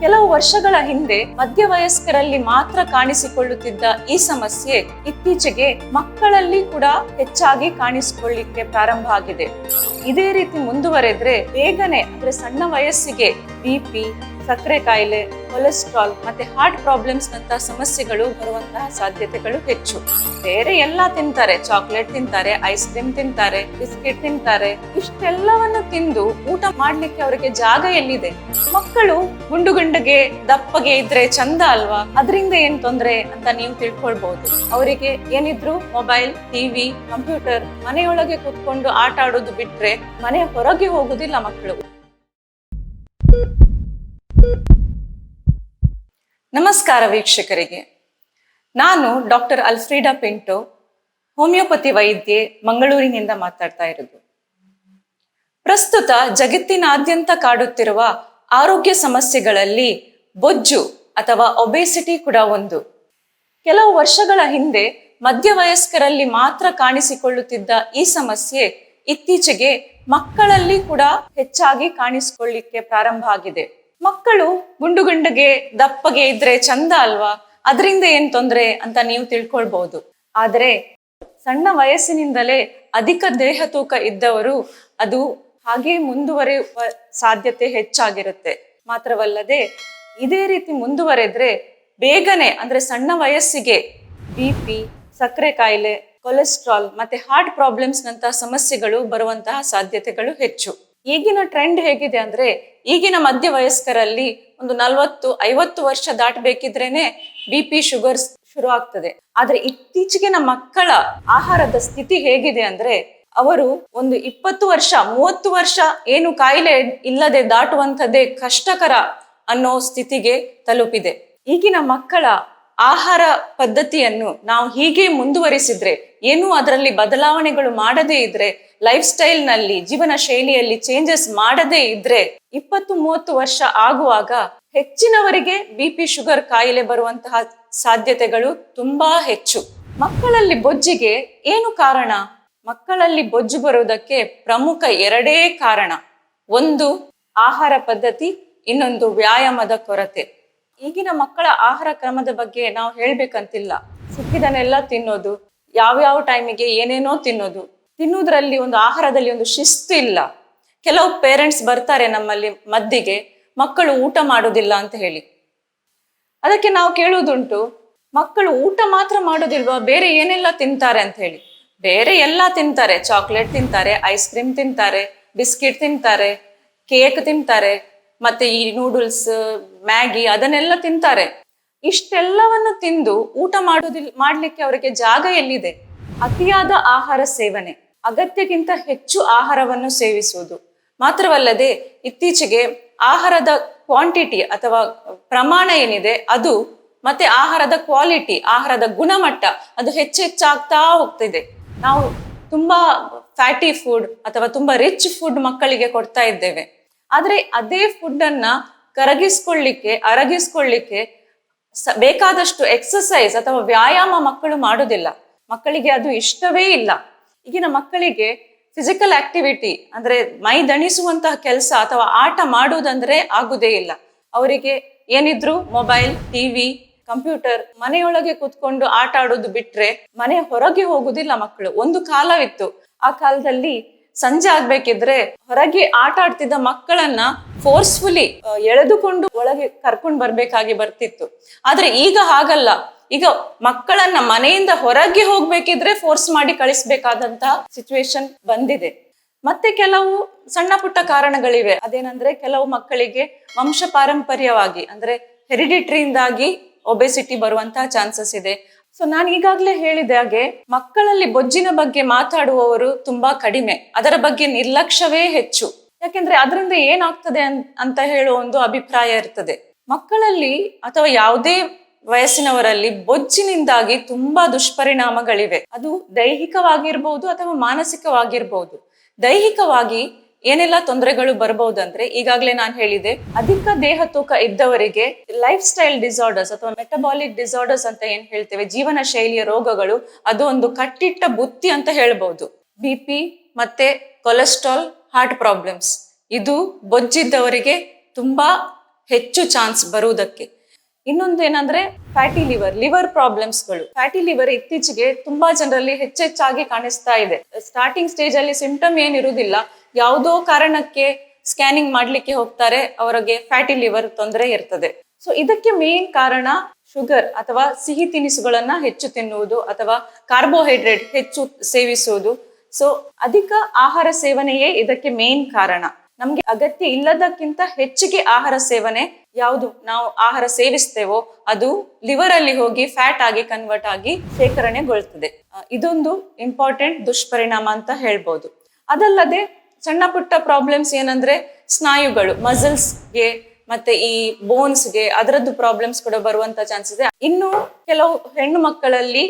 ಕೆಲವು ವರ್ಷಗಳ ಹಿಂದೆ ಮಧ್ಯವಯಸ್ಕರಲ್ಲಿ ಮಾತ್ರ ಕಾಣಿಸಿಕೊಳ್ಳುತ್ತಿದ್ದ ಈ ಸಮಸ್ಯೆ ಇತ್ತೀಚೆಗೆ ಮಕ್ಕಳಲ್ಲಿ ಕೂಡ ಹೆಚ್ಚಾಗಿ ಕಾಣಿಸಿಕೊಳ್ಳಿಕ್ಕೆ ಪ್ರಾರಂಭ ಆಗಿದೆ. ಇದೇ ರೀತಿ ಮುಂದುವರೆದ್ರೆ ಬೇಗನೆ ಅಂದ್ರೆ ಸಣ್ಣ ವಯಸ್ಸಿಗೆ ಬಿಪಿ ಸಕ್ಕರೆ ಕಾಯಿಲೆ ಕೊಲೆಸ್ಟ್ರಾಲ್ ಮತ್ತೆ ಹಾರ್ಟ್ ಪ್ರಾಬ್ಲಮ್ಸ್ ನಂತಹ ಸಮಸ್ಯೆಗಳು ಬರುವಂತಹ ಸಾಧ್ಯತೆಗಳು ಹೆಚ್ಚು. ಬೇರೆ ಎಲ್ಲಾ ತಿಂತಾರೆ ಚಾಕ್ಲೇಟ್ ತಿಂತಾರೆ ಐಸ್ ಕ್ರೀಮ್ ತಿಂತಾರೆ ಬಿಸ್ಕೆಟ್ ತಿಂತಾರೆ. ಇಷ್ಟೆಲ್ಲವನ್ನು ತಿಂದು ಊಟ ಮಾಡ್ಲಿಕ್ಕೆ ಅವರಿಗೆ ಜಾಗ ಎಲ್ಲಿದೆ? ಮಕ್ಕಳು ಗುಂಡು ಗುಂಡಗೆ ದಪ್ಪಗೆ ಇದ್ರೆ ಚಂದ ಅಲ್ವಾ? ಅದರಿಂದ ಏನ್ ತೊಂದ್ರೆ ಅಂತ ನೀವು ತಿಳ್ಕೊಳ್ಬಹುದು ಅವರಿಗೆ ಏನಿದ್ರು ಮೊಬೈಲ್ ಟಿವಿ ಕಂಪ್ಯೂಟರ್ ಮನೆಯೊಳಗೆ ಕೂತ್ಕೊಂಡು ಆಟ ಆಡೋದು ಬಿಟ್ರೆ ಮನೆ ಹೊರಗೆ ಹೋಗುದಿಲ್ಲ ಮಕ್ಕಳು. ನಮಸ್ಕಾರ ವೀಕ್ಷಕರಿಗೆ. ನಾನು ಡಾಕ್ಟರ್ ಅಲ್ಫ್ರೀಡಾ ಪಿಂಟೋ, ಹೋಮಿಯೋಪತಿ ವೈದ್ಯೆ, ಮಂಗಳೂರಿನಿಂದ ಮಾತಾಡ್ತಾ ಇರೋದು. ಪ್ರಸ್ತುತ ಜಗತ್ತಿನಾದ್ಯಂತ ಕಾಡುತ್ತಿರುವ ಆರೋಗ್ಯ ಸಮಸ್ಯೆಗಳಲ್ಲಿ ಬೊಜ್ಜು ಅಥವಾ ಒಬೆಸಿಟಿ ಕೂಡ ಒಂದು. ಕೆಲವು ವರ್ಷಗಳ ಹಿಂದೆ ಮಧ್ಯವಯಸ್ಕರಲ್ಲಿ ಮಾತ್ರ ಕಾಣಿಸಿಕೊಳ್ಳುತ್ತಿದ್ದ ಈ ಸಮಸ್ಯೆ ಇತ್ತೀಚೆಗೆ ಮಕ್ಕಳಲ್ಲಿ ಕೂಡ ಹೆಚ್ಚಾಗಿ ಕಾಣಿಸಿಕೊಳ್ಳಿಕ್ಕೆ ಪ್ರಾರಂಭ ಆಗಿದೆ. ಮಕ್ಕಳು ಗುಂಡು ಗುಂಡಗೆ ದಪ್ಪಗೆ ಇದ್ರೆ ಚಂದ ಅಲ್ವಾ? ಅದರಿಂದ ಏನ್ ತೊಂದ್ರೆ ಅಂತ ನೀವು ತಿಳ್ಕೊಳ್ಬಹುದು ಆದರೆ ಸಣ್ಣ ವಯಸ್ಸಿನಿಂದಲೇ ಅಧಿಕ ದೇಹ ತೂಕ ಇದ್ದವರು ಅದು ಹಾಗೆ ಮುಂದುವರಿಯುವ ಸಾಧ್ಯತೆ ಹೆಚ್ಚಾಗಿರುತ್ತೆ. ಮಾತ್ರವಲ್ಲದೆ ಇದೇ ರೀತಿ ಮುಂದುವರೆದ್ರೆ ಬೇಗನೆ ಅಂದ್ರೆ ಸಣ್ಣ ವಯಸ್ಸಿಗೆ ಬಿ ಪಿ ಸಕ್ಕರೆ ಕಾಯಿಲೆ ಕೊಲೆಸ್ಟ್ರಾಲ್ ಮತ್ತೆ ಹಾರ್ಟ್ ಪ್ರಾಬ್ಲಮ್ಸ್ ನಂತಹ ಸಮಸ್ಯೆಗಳು ಬರುವಂತಹ ಸಾಧ್ಯತೆಗಳು ಹೆಚ್ಚು. ಈಗಿನ ಟ್ರೆಂಡ್ ಹೇಗಿದೆ ಅಂದ್ರೆ ಈಗಿನ ಮಧ್ಯ ವಯಸ್ಕರಲ್ಲಿ ಒಂದು ನಲ್ವತ್ತು, ಐವತ್ತು ವರ್ಷ ದಾಟಬೇಕಿದ್ರೇನೆ ಬಿ ಪಿ ಶುಗರ್ಸ್ ಶುರು ಆಗ್ತದೆ. ಆದ್ರೆ ಇತ್ತೀಚೆಗಿನ ಮಕ್ಕಳ ಆಹಾರದ ಸ್ಥಿತಿ ಹೇಗಿದೆ ಅಂದ್ರೆ ಅವರು ಒಂದು ಇಪ್ಪತ್ತು ವರ್ಷ, ಮೂವತ್ತು ವರ್ಷ ಏನು ಕಾಯಿಲೆ ಇಲ್ಲದೆ ದಾಟುವಂಥದ್ದೇ ಕಷ್ಟಕರ ಅನ್ನೋ ಸ್ಥಿತಿಗೆ ತಲುಪಿದೆ. ಈಗಿನ ಮಕ್ಕಳ ಆಹಾರ ಪದ್ಧತಿಯನ್ನು ನಾವು ಹೀಗೆ ಮುಂದುವರಿಸಿದ್ರೆ ಏನು ಅದರಲ್ಲಿ ಬದಲಾವಣೆಗಳು ಮಾಡದೇ ಇದ್ರೆ ಲೈಫ್ ಸ್ಟೈಲ್ನಲ್ಲಿ ಜೀವನ ಶೈಲಿಯಲ್ಲಿ ಚೇಂಜಸ್ ಮಾಡದೇ ಇದ್ರೆ, ಇಪ್ಪತ್ತು ಮೂವತ್ತು ವರ್ಷ ಆಗುವಾಗ ಹೆಚ್ಚಿನವರಿಗೆ ಬಿ ಪಿ ಶುಗರ್ ಕಾಯಿಲೆ ಬರುವಂತಹ ಸಾಧ್ಯತೆಗಳು ತುಂಬಾ ಹೆಚ್ಚು. ಮಕ್ಕಳಲ್ಲಿ ಬೊಜ್ಜಿಗೆ ಏನು ಕಾರಣ? ಮಕ್ಕಳಲ್ಲಿ ಬೊಜ್ಜು ಬರುವುದಕ್ಕೆ ಪ್ರಮುಖ ಎರಡೇ ಕಾರಣ. ಒಂದು, ಆಹಾರ ಪದ್ಧತಿ, ಇನ್ನೊಂದು ವ್ಯಾಯಾಮದ ಕೊರತೆ. ಈಗಿನ ಮಕ್ಕಳ ಆಹಾರ ಕ್ರಮದ ಬಗ್ಗೆ ನಾವು ಹೇಳ್ಬೇಕಂತಿಲ್ಲ. ಸಿಕ್ಕಿದನ್ನೆಲ್ಲ ತಿನ್ನೋದು ಯಾವ್ಯಾವ ಟೈಮಿಗೆ ಏನೇನೋ ತಿನ್ನೋದು. ತಿನ್ನೋದ್ರಲ್ಲಿ ಒಂದು ಆಹಾರದಲ್ಲಿ ಒಂದು ಶಿಸ್ತು ಇಲ್ಲ. ಕೆಲವು ಪೇರೆಂಟ್ಸ್ ಬರ್ತಾರೆ ನಮ್ಮಲ್ಲಿ ಮದ್ದಿಗೆ, ಮಕ್ಕಳು ಊಟ ಮಾಡೋದಿಲ್ಲ ಅಂತ ಹೇಳಿ. ಅದಕ್ಕೆ ನಾವು ಕೇಳುವುದುಂಟು, ಮಕ್ಕಳು ಊಟ ಮಾತ್ರ ಮಾಡೋದಿಲ್ವಾ? ಬೇರೆ ಏನೆಲ್ಲ ತಿಂತಾರೆ ಅಂತ ಹೇಳಿ. ಬೇರೆ ಎಲ್ಲ ತಿಂತಾರೆ. ಚಾಕ್ಲೇಟ್ ತಿಂತಾರೆ, ಐಸ್ ಕ್ರೀಮ್ ತಿಂತಾರೆ, ಬಿಸ್ಕಿಟ್ ತಿಂತಾರೆ, ಕೇಕ್ ತಿಂತಾರೆ, ಮತ್ತೆ ಈ ನೂಡಲ್ಸ್, ಮ್ಯಾಗಿ ಅದನ್ನೆಲ್ಲ ತಿಂತಾರೆ. ಇಷ್ಟೆಲ್ಲವನ್ನು ತಿಂದು ಊಟ ಮಾಡೋದಿಲ್, ಮಾಡ್ಲಿಕ್ಕೆ ಅವರಿಗೆ ಜಾಗ ಎಲ್ಲಿದೆ? ಅತಿಯಾದ ಆಹಾರ ಸೇವನೆ, ಅಗತ್ಯಕ್ಕಿಂತ ಹೆಚ್ಚು ಆಹಾರವನ್ನು ಸೇವಿಸುವುದು. ಮಾತ್ರವಲ್ಲದೆ ಇತ್ತೀಚೆಗೆ ಆಹಾರದ ಕ್ವಾಂಟಿಟಿ ಅಥವಾ ಪ್ರಮಾಣ ಏನಿದೆ, ಅದು ಮತ್ತೆ ಆಹಾರದ ಕ್ವಾಲಿಟಿ, ಆಹಾರದ ಗುಣಮಟ್ಟ, ಅದು ಹೆಚ್ಚೆಚ್ಚಾಗ್ತಾ ಹೋಗ್ತಿದೆ. ನಾವು ತುಂಬಾ ಫ್ಯಾಟಿ ಫುಡ್ ಅಥವಾ ತುಂಬಾ ರಿಚ್ ಫುಡ್ ಮಕ್ಕಳಿಗೆ ಕೊಡ್ತಾ ಇದ್ದೇವೆ. ಆದ್ರೆ ಅದೇ ಫುಡ್ ಅನ್ನ ಕರಗಿಸ್ಕೊಳ್ಳಿಕ್ಕೆ, ಅರಗಿಸ್ಕೊಳ್ಳಿಕ್ಕೆ ಬೇಕಾದಷ್ಟು ಎಕ್ಸಸೈಸ್ ಅಥವಾ ವ್ಯಾಯಾಮ ಮಕ್ಕಳು ಮಾಡೋದಿಲ್ಲ. ಮಕ್ಕಳಿಗೆ ಅದು ಇಷ್ಟವೇ ಇಲ್ಲ. ಈಗಿನ ಮಕ್ಕಳಿಗೆ ಫಿಸಿಕಲ್ ಆಕ್ಟಿವಿಟಿ ಅಂದ್ರೆ ಮೈ ದಣಿಸುವಂತಹ ಕೆಲಸ ಅಥವಾ ಆಟ ಮಾಡುವುದಂದ್ರೆ ಆಗುದೇ ಇಲ್ಲ. ಅವರಿಗೆ ಏನಿದ್ರು ಮೊಬೈಲ್ ಟಿವಿ ಕಂಪ್ಯೂಟರ್ ಮನೆಯೊಳಗೆ ಕೂತ್ಕೊಂಡು ಆಟ ಆಡೋದು ಬಿಟ್ರೆ ಮನೆ ಹೊರಗೆ ಹೋಗುದಿಲ್ಲ ಮಕ್ಕಳು. ಒಂದು ಕಾಲವಿತ್ತು. ಆ ಕಾಲದಲ್ಲಿ ಸಂಜೆ ಆಗ್ಬೇಕಿದ್ರೆ ಹೊರಗೆ ಆಟ ಆಡ್ತಿದ್ದ ಮಕ್ಕಳನ್ನ ಫೋರ್ಸ್ಫುಲಿ ಎಳೆದುಕೊಂಡು ಒಳಗೆ ಕರ್ಕೊಂಡು ಬರ್ಬೇಕಾಗಿ ಬರ್ತಿತ್ತು. ಆದ್ರೆ ಈಗ ಹಾಗಲ್ಲ. ಈಗ ಮಕ್ಕಳನ್ನ ಮನೆಯಿಂದ ಹೊರಗೆ ಹೋಗ್ಬೇಕಿದ್ರೆ ಫೋರ್ಸ್ ಮಾಡಿ ಕಳಿಸ್ಬೇಕಾದಂತಹ ಸಿಚುವೇಶನ್ ಬಂದಿದೆ. ಮತ್ತೆ ಕೆಲವು ಸಣ್ಣ ಪುಟ್ಟ ಕಾರಣಗಳಿವೆ. ಅದೇನಂದ್ರೆ ಕೆಲವು ಮಕ್ಕಳಿಗೆ ವಂಶ ಪಾರಂಪರ್ಯವಾಗಿ ಅಂದ್ರೆ ಹೆರಿಡಿಟ್ರಿಯಿಂದಾಗಿ ಒಬೆಸಿಟಿ ಬರುವಂತಹ ಚಾನ್ಸಸ್ ಇದೆ. ಸೊ ನಾನು ಈಗಾಗಲೇ ಹೇಳಿದ ಹಾಗೆ ಮಕ್ಕಳಲ್ಲಿ ಬೊಜ್ಜಿನ ಬಗ್ಗೆ ಮಾತಾಡುವವರು ತುಂಬಾ ಕಡಿಮೆ. ಅದರ ಬಗ್ಗೆ ನಿರ್ಲಕ್ಷ್ಯವೇ ಹೆಚ್ಚು. ಯಾಕೆಂದ್ರೆ ಅದರಿಂದ ಏನಾಗ್ತದೆ ಅಂತ ಹೇಳುವ ಒಂದು ಅಭಿಪ್ರಾಯ ಇರ್ತದೆ. ಮಕ್ಕಳಲ್ಲಿ ಅಥವಾ ಯಾವುದೇ ವಯಸ್ಸಿನವರಲ್ಲಿ ಬೊಜ್ಜಿನಿಂದಾಗಿ ತುಂಬಾ ದುಷ್ಪರಿಣಾಮಗಳಿವೆ. ಅದು ದೈಹಿಕವಾಗಿರ್ಬಹುದು ಅಥವಾ ಮಾನಸಿಕವಾಗಿರ್ಬಹುದು ದೈಹಿಕವಾಗಿ ಏನೆಲ್ಲ ತೊಂದರೆಗಳು ಬರಬಹುದಂದ್ರೆ ಈಗಾಗಲೇ ನಾನು ಹೇಳಿದೆ, ಅಧಿಕ ದೇಹ ತೂಕ ಇದ್ದವರಿಗೆ ಲೈಫ್ ಸ್ಟೈಲ್ ಡಿಸಾರ್ಡರ್ಸ್ ಅಥವಾ ಮೆಟಬಾಲಿಕ್ ಡಿಸಾರ್ಡರ್ಸ್ ಅಂತ ಏನ್ ಹೇಳ್ತೇವೆ, ಜೀವನ ಶೈಲಿಯ ರೋಗಗಳು, ಅದು ಒಂದು ಕಟ್ಟಿಟ್ಟ ಬುತ್ತಿ ಅಂತ ಹೇಳ್ಬಹುದು ಬಿ ಪಿ ಮತ್ತೆ ಕೊಲೆಸ್ಟ್ರಾಲ್ ಹಾರ್ಟ್ ಪ್ರಾಬ್ಲಮ್ಸ್ ಇದು ಬೊಜ್ಜಿದ್ದವರಿಗೆ ತುಂಬಾ ಹೆಚ್ಚು ಚಾನ್ಸ್ ಬರುವುದಕ್ಕೆ. ಇನ್ನೊಂದು ಏನಂದ್ರೆ ಫ್ಯಾಟಿ ಲಿವರ್ ಲಿವರ್ ಪ್ರಾಬ್ಲಮ್ಸ್ಗಳು ಫ್ಯಾಟಿ ಲಿವರ್ ಇತ್ತೀಚೆಗೆ ತುಂಬಾ ಜನರಲ್ಲಿ ಹೆಚ್ಚೆಚ್ಚಾಗಿ ಕಾಣಿಸ್ತಾ ಇದೆ. ಸ್ಟಾರ್ಟಿಂಗ್ ಸ್ಟೇಜ್ ಅಲ್ಲಿ ಸಿಂಪ್ಟಮ್ ಏನಿರುವುದಿಲ್ಲ ಯಾವುದೋ ಕಾರಣಕ್ಕೆ ಸ್ಕ್ಯಾನಿಂಗ್ ಮಾಡ್ಲಿಕ್ಕೆ ಹೋಗ್ತಾರೆ, ಅವರಿಗೆ ಫ್ಯಾಟಿ ಲಿವರ್ ತೊಂದರೆ ಇರ್ತದೆ. ಸೊ ಇದಕ್ಕೆ ಮೇನ್ ಕಾರಣ ಶುಗರ್ ಅಥವಾ ಸಿಹಿ ತಿನಿಸುಗಳನ್ನ ಹೆಚ್ಚು ತಿನ್ನುವುದು ಅಥವಾ ಕಾರ್ಬೋಹೈಡ್ರೇಟ್ ಹೆಚ್ಚು ಸೇವಿಸುವುದು. ಸೊ ಅಧಿಕ ಆಹಾರ ಸೇವನೆಯೇ ಇದಕ್ಕೆ ಮೇನ್ ಕಾರಣ. ನಮ್ಗೆ ಅಗತ್ಯ ಇಲ್ಲದಕ್ಕಿಂತ ಹೆಚ್ಚಿಗೆ ಆಹಾರ ಸೇವನೆ ಯಾವುದು ನಾವು ಆಹಾರ ಸೇವಿಸ್ತೇವೋ ಅದು ಲಿವರ್ ಅಲ್ಲಿ ಹೋಗಿ ಫ್ಯಾಟ್ ಆಗಿ ಕನ್ವರ್ಟ್ ಆಗಿ ಶೇಖರಣೆಗೊಳ್ತದೆ. ಇದೊಂದು ಇಂಪಾರ್ಟೆಂಟ್ ದುಷ್ಪರಿಣಾಮ ಅಂತ ಹೇಳ್ಬೋದು. ಅದಲ್ಲದೆ ಸಣ್ಣ ಪುಟ್ಟ ಪ್ರಾಬ್ಲಮ್ಸ್ ಏನಂದ್ರೆ ಸ್ನಾಯುಗಳು ಮಸಲ್ಸ್ಗೆ ಮತ್ತೆ ಈ ಬೋನ್ಸ್ಗೆ ಅದರದ್ದು ಪ್ರಾಬ್ಲಮ್ಸ್ ಕೂಡ ಬರುವಂತ ಚಾನ್ಸ್ ಇದೆ. ಇನ್ನು ಕೆಲವು ಹೆಣ್ಣು ಮಕ್ಕಳಲ್ಲಿ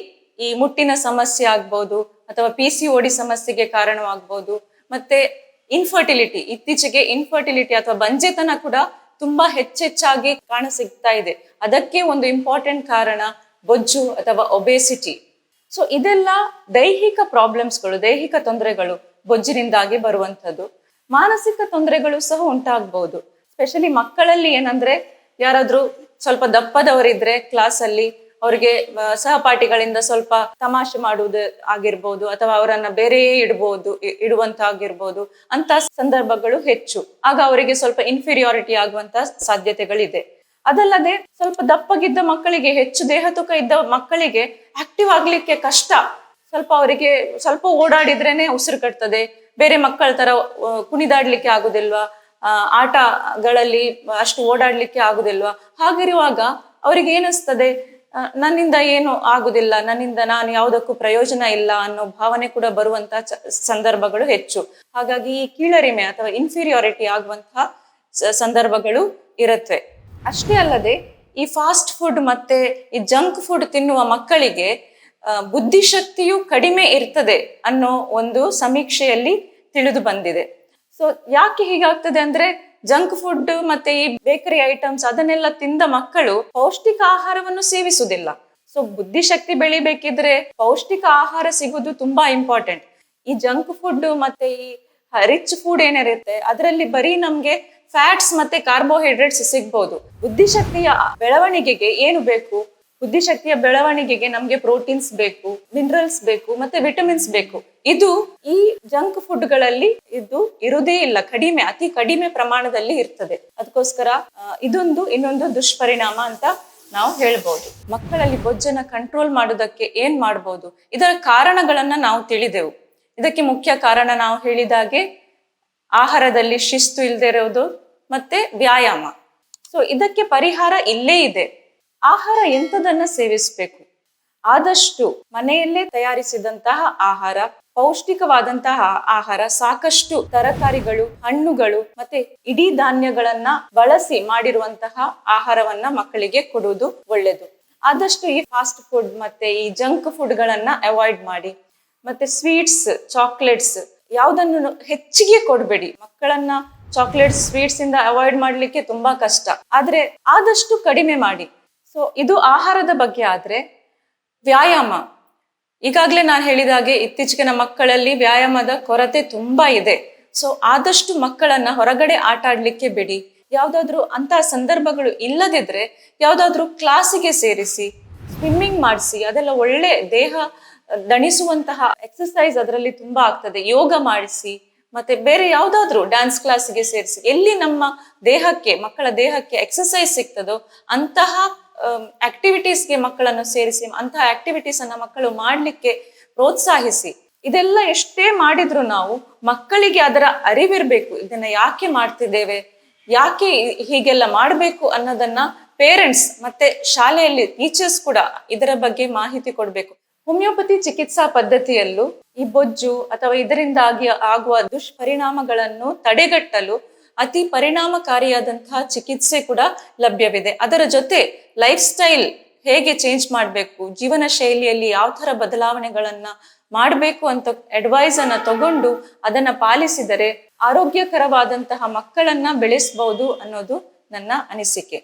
ಈ ಮುಟ್ಟಿನ ಸಮಸ್ಯೆ ಆಗ್ಬೋದು ಅಥವಾ ಪಿ ಸಿ ಓಡಿ ಸಮಸ್ಯೆಗೆ ಕಾರಣವಾಗ್ಬೋದು. ಮತ್ತೆ ಇನ್ಫರ್ಟಿಲಿಟಿ ಇತ್ತೀಚೆಗೆ ಇನ್ಫರ್ಟಿಲಿಟಿ ಅಥವಾ ಬಂಜೆತನ ಕೂಡ ತುಂಬಾ ಹೆಚ್ಚೆಚ್ಚಾಗಿ ಕಾಣಸಿಗ್ತಾ ಇದೆ. ಅದಕ್ಕೆ ಒಂದು ಇಂಪಾರ್ಟೆಂಟ್ ಕಾರಣ ಬೊಜ್ಜು ಅಥವಾ ಒಬೆಸಿಟಿ ಸೊ ಇದೆಲ್ಲ ದೈಹಿಕ ಪ್ರಾಬ್ಲಮ್ಸ್ಗಳು ದೈಹಿಕ ತೊಂದರೆಗಳು ಬೊಜ್ಜಿನಿಂದಾಗಿ ಬರುವಂಥದ್ದು. ಮಾನಸಿಕ ತೊಂದರೆಗಳು ಸಹ ಉಂಟಾಗಬಹುದು ಸ್ಪೆಷಲಿ ಮಕ್ಕಳಲ್ಲಿ ಏನಂದ್ರೆ, ಯಾರಾದ್ರೂ ಸ್ವಲ್ಪ ದಪ್ಪದವರಿದ್ರೆ ಕ್ಲಾಸ್ ಅಲ್ಲಿ ಅವರಿಗೆ ಸಹಪಾಠಿಗಳಿಂದ ಸ್ವಲ್ಪ ತಮಾಷೆ ಮಾಡುವುದು ಆಗಿರ್ಬೋದು, ಅಥವಾ ಅವರನ್ನ ಬೇರೆಯೇ ಇಡ್ಬೋದು, ಇ- ಇಡುವಂತ ಆಗಿರ್ಬೋದು ಅಂತ ಸಂದರ್ಭಗಳು ಹೆಚ್ಚು. ಆಗ ಅವರಿಗೆ ಸ್ವಲ್ಪ ಇನ್ಫೀರಿಯಾರಿಟಿ ಆಗುವಂತ ಸಾಧ್ಯತೆಗಳಿದೆ. ಅದಲ್ಲದೆ ಸ್ವಲ್ಪ ದಪ್ಪಗಿದ್ದ ಮಕ್ಕಳಿಗೆ, ಹೆಚ್ಚು ದೇಹ ತೂಕ ಇದ್ದ ಮಕ್ಕಳಿಗೆ ಆಕ್ಟಿವ್ ಆಗ್ಲಿಕ್ಕೆ ಕಷ್ಟ. ಸ್ವಲ್ಪ ಅವರಿಗೆ ಸ್ವಲ್ಪ ಓಡಾಡಿದ್ರೇನೆ ಉಸಿರು ಕಟ್ತದೆ. ಬೇರೆ ಮಕ್ಕಳ ತರ ಕುಣಿದಾಡ್ಲಿಕ್ಕೆ ಆಗುದಿಲ್ವಾ? ಆಟಗಳಲ್ಲಿ ಅಷ್ಟು ಓಡಾಡ್ಲಿಕ್ಕೆ ಆಗುದಿಲ್ವಾ? ಹಾಗಿರುವಾಗ ಅವರಿಗೆ ಏನಿಸ್ತದೆ? ನನ್ನಿಂದ ಏನು ಆಗುದಿಲ್ಲ, ನನ್ನಿಂದ ನಾನು ಯಾವುದಕ್ಕೂ ಪ್ರಯೋಜನ ಇಲ್ಲ ಅನ್ನೋ ಭಾವನೆ ಕೂಡ ಬರುವಂತಹ ಸಂದರ್ಭಗಳು ಹೆಚ್ಚು. ಹಾಗಾಗಿ ಈ ಕೀಳರಿಮೆ ಅಥವಾ ಇನ್ಫೀರಿಯಾರಿಟಿ ಆಗುವಂತಹ ಸಂದರ್ಭಗಳು ಇರುತ್ತವೆ ಅಷ್ಟೇ ಅಲ್ಲದೆ ಈ ಫಾಸ್ಟ್ ಫುಡ್ ಮತ್ತೆ ಈ ಜಂಕ್ ಫುಡ್ ತಿನ್ನುವ ಮಕ್ಕಳಿಗೆ ಬುದ್ಧಿಶಕ್ತಿಯು ಕಡಿಮೆ ಇರ್ತದೆ ಅನ್ನೋ ಒಂದು ಸಮೀಕ್ಷೆಯಲ್ಲಿ ತಿಳಿದು ಬಂದಿದೆ. ಸೊ ಯಾಕೆ ಹೀಗಾಗ್ತದೆ ಅಂದ್ರೆ ಜಂಕ್ ಫುಡ್ ಮತ್ತೆ ಈ ಬೇಕರಿ ಐಟಮ್ಸ್ ಅದನ್ನೆಲ್ಲ ತಿಂದ ಮಕ್ಕಳು ಪೌಷ್ಟಿಕ ಆಹಾರವನ್ನು ಸೇವಿಸುವುದಿಲ್ಲ. ಸೊ ಬುದ್ಧಿಶಕ್ತಿ ಬೆಳಿಬೇಕಿದ್ರೆ ಪೌಷ್ಟಿಕ ಆಹಾರ ಸಿಗೋದು ತುಂಬಾ ಇಂಪಾರ್ಟೆಂಟ್ ಈ ಜಂಕ್ ಫುಡ್ ಮತ್ತೆ ಈ ರಿಚ್ ಫುಡ್ ಏನಿರುತ್ತೆ, ಅದರಲ್ಲಿ ಬರೀ ನಮ್ಗೆ ಫ್ಯಾಟ್ಸ್ ಮತ್ತೆ ಕಾರ್ಬೋಹೈಡ್ರೇಟ್ಸ್ ಸಿಗ್ಬೋದು. ಬುದ್ಧಿಶಕ್ತಿಯ ಬೆಳವಣಿಗೆಗೆ ಏನು ಬೇಕು? ಬುದ್ಧಿಶಕ್ತಿಯ ಬೆಳವಣಿಗೆಗೆ ನಮ್ಗೆ ಪ್ರೋಟೀನ್ಸ್ ಬೇಕು ಮಿನರಲ್ಸ್ ಬೇಕು ಮತ್ತೆ ವಿಟಮಿನ್ಸ್ ಬೇಕು. ಇದು ಈ ಜಂಕ್ ಫುಡ್ಗಳಲ್ಲಿ ಇದು ಇರುವುದೇ ಇಲ್ಲ. ಕಡಿಮೆ, ಅತಿ ಕಡಿಮೆ ಪ್ರಮಾಣದಲ್ಲಿ ಇರ್ತದೆ. ಅದಕ್ಕೋಸ್ಕರ ಇದೊಂದು ಇನ್ನೊಂದು ದುಷ್ಪರಿಣಾಮ ಅಂತ ನಾವು ಹೇಳ್ಬೋದು. ಮಕ್ಕಳಲ್ಲಿ ಬೊಜ್ಜನ್ನ ಕಂಟ್ರೋಲ್ ಮಾಡೋದಕ್ಕೆ ಏನ್ ಮಾಡ್ಬೋದು? ಇದರ ಕಾರಣಗಳನ್ನ ನಾವು ತಿಳಿದೆವು. ಇದಕ್ಕೆ ಮುಖ್ಯ ಕಾರಣ ನಾವು ಹೇಳಿದಾಗೆ ಆಹಾರದಲ್ಲಿ ಶಿಸ್ತು ಇಲ್ಲದೆ ಇರೋದು ಮತ್ತೆ ವ್ಯಾಯಾಮ. ಸೊ ಇದಕ್ಕೆ ಪರಿಹಾರ ಇಲ್ಲೇ ಇದೆ. ಆಹಾರ ಎಂಥದನ್ನ ಸೇವಿಸಬೇಕು? ಆದಷ್ಟು ಮನೆಯಲ್ಲೇ ತಯಾರಿಸಿದಂತಹ ಆಹಾರ, ಪೌಷ್ಟಿಕವಾದಂತಹ ಆಹಾರ, ಸಾಕಷ್ಟು ತರಕಾರಿಗಳು, ಹಣ್ಣುಗಳು ಮತ್ತೆ ಇಡೀ ಧಾನ್ಯಗಳನ್ನ ಬಳಸಿ ಮಾಡಿರುವಂತಹ ಆಹಾರವನ್ನ ಮಕ್ಕಳಿಗೆ ಕೊಡುವುದು ಒಳ್ಳೆಯದು ಆದಷ್ಟು ಈ ಫಾಸ್ಟ್ ಫುಡ್ ಮತ್ತೆ ಈ ಜಂಕ್ ಫುಡ್ ಗಳನ್ನ ಅವಾಯ್ಡ್ ಮಾಡಿ. ಮತ್ತೆ ಸ್ವೀಟ್ಸ್ ಚಾಕ್ಲೇಟ್ಸ್ ಯಾವುದನ್ನು ಹೆಚ್ಚಿಗೆ ಕೊಡಬೇಡಿ. ಮಕ್ಕಳನ್ನ ಚಾಕ್ಲೇಟ್ಸ್ ಸ್ವೀಟ್ಸ್ ಇಂದ ಅವಾಯ್ಡ್ ಮಾಡ್ಲಿಕ್ಕೆ ತುಂಬಾ ಕಷ್ಟ. ಆದ್ರೆ ಆದಷ್ಟು ಕಡಿಮೆ ಮಾಡಿ. ಸೊ ಇದು ಆಹಾರದ ಬಗ್ಗೆ ಆದ್ರೆ ವ್ಯಾಯಾಮ. ಈಗಾಗಲೇ ನಾನು ಹೇಳಿದಾಗೆ ಇತ್ತೀಚೆಗಿನ ಮಕ್ಕಳಲ್ಲಿ ವ್ಯಾಯಾಮದ ಕೊರತೆ ತುಂಬಾ ಇದೆ. ಸೊ ಆದಷ್ಟು ಮಕ್ಕಳನ್ನ ಹೊರಗಡೆ ಆಟ ಆಡ್ಲಿಕ್ಕೆ ಬಿಡಿ. ಯಾವ್ದಾದ್ರು ಅಂತ ಸಂದರ್ಭಗಳು ಇಲ್ಲದಿದ್ರೆ ಯಾವ್ದಾದ್ರು ಕ್ಲಾಸಿಗೆ ಸೇರಿಸಿ, ಸ್ವಿಮ್ಮಿಂಗ್ ಮಾಡಿಸಿ, ಅದೆಲ್ಲ ಒಳ್ಳೆ ದೇಹ ದಣಿಸುವಂತಹ ಎಕ್ಸಸೈಸ್ ಅದರಲ್ಲಿ ತುಂಬಾ ಆಗ್ತದೆ. ಯೋಗ ಮಾಡಿಸಿ, ಮತ್ತೆ ಬೇರೆ ಯಾವ್ದಾದ್ರು ಡ್ಯಾನ್ಸ್ ಕ್ಲಾಸ್ಗೆ ಸೇರಿಸಿ, ಎಲ್ಲಿ ನಮ್ಮ ದೇಹಕ್ಕೆ, ಮಕ್ಕಳ ದೇಹಕ್ಕೆ ಎಕ್ಸಸೈಸ್ ಸಿಗ್ತದೋ ಅಂತಹ ಆಕ್ಟಿವಿಟೀಸ್ಗೆ ಮಕ್ಕಳನ್ನು ಸೇರಿಸಿ ಅಂತಹ ಆಕ್ಟಿವಿಟೀಸ್ ಅನ್ನ ಮಕ್ಕಳು ಮಾಡಲಿಕ್ಕೆ ಪ್ರೋತ್ಸಾಹಿಸಿ. ಇದೆಲ್ಲ ಎಷ್ಟೇ ಮಾಡಿದ್ರು ನಾವು ಮಕ್ಕಳಿಗೆ ಅದರ ಅರಿವಿರ್ಬೇಕು. ಇದನ್ನ ಯಾಕೆ ಮಾಡ್ತಿದ್ದೇವೆ? ಯಾಕೆ ಹೀಗೆಲ್ಲ ಮಾಡಬೇಕು ಅನ್ನೋದನ್ನ ಪೇರೆಂಟ್ಸ್ ಮತ್ತೆ ಶಾಲೆಯಲ್ಲಿ ಟೀಚರ್ಸ್ ಕೂಡ ಇದರ ಬಗ್ಗೆ ಮಾಹಿತಿ ಕೊಡಬೇಕು. ಹೋಮಿಯೋಪತಿ ಚಿಕಿತ್ಸಾ ಪದ್ಧತಿಯಲ್ಲೂ ಈ ಬೊಜ್ಜು ಅಥವಾ ಇದರಿಂದಾಗಿ ಆಗುವ ದುಷ್ಪರಿಣಾಮಗಳನ್ನು ತಡೆಗಟ್ಟಲು ಅತಿ ಪರಿಣಾಮಕಾರಿಯಾದಂತಹ ಚಿಕಿತ್ಸೆ ಕೂಡ ಲಭ್ಯವಿದೆ. ಅದರ ಜೊತೆ ಲೈಫ್ ಸ್ಟೈಲ್ ಹೇಗೆ ಚೇಂಜ್ ಮಾಡಬೇಕು, ಜೀವನ ಶೈಲಿಯಲ್ಲಿ ಯಾವ ಥರ ಬದಲಾವಣೆಗಳನ್ನ ಮಾಡಬೇಕು ಅಂತ ಅಡ್ವೈಸ್ ಅನ್ನ ತಗೊಂಡು ಅದನ್ನ ಪಾಲಿಸಿದರೆ ಆರೋಗ್ಯಕರವಾದಂತಹ ಮಕ್ಕಳನ್ನ ಬೆಳೆಸಬಹುದು ಅನ್ನೋದು ನನ್ನ ಅನಿಸಿಕೆ.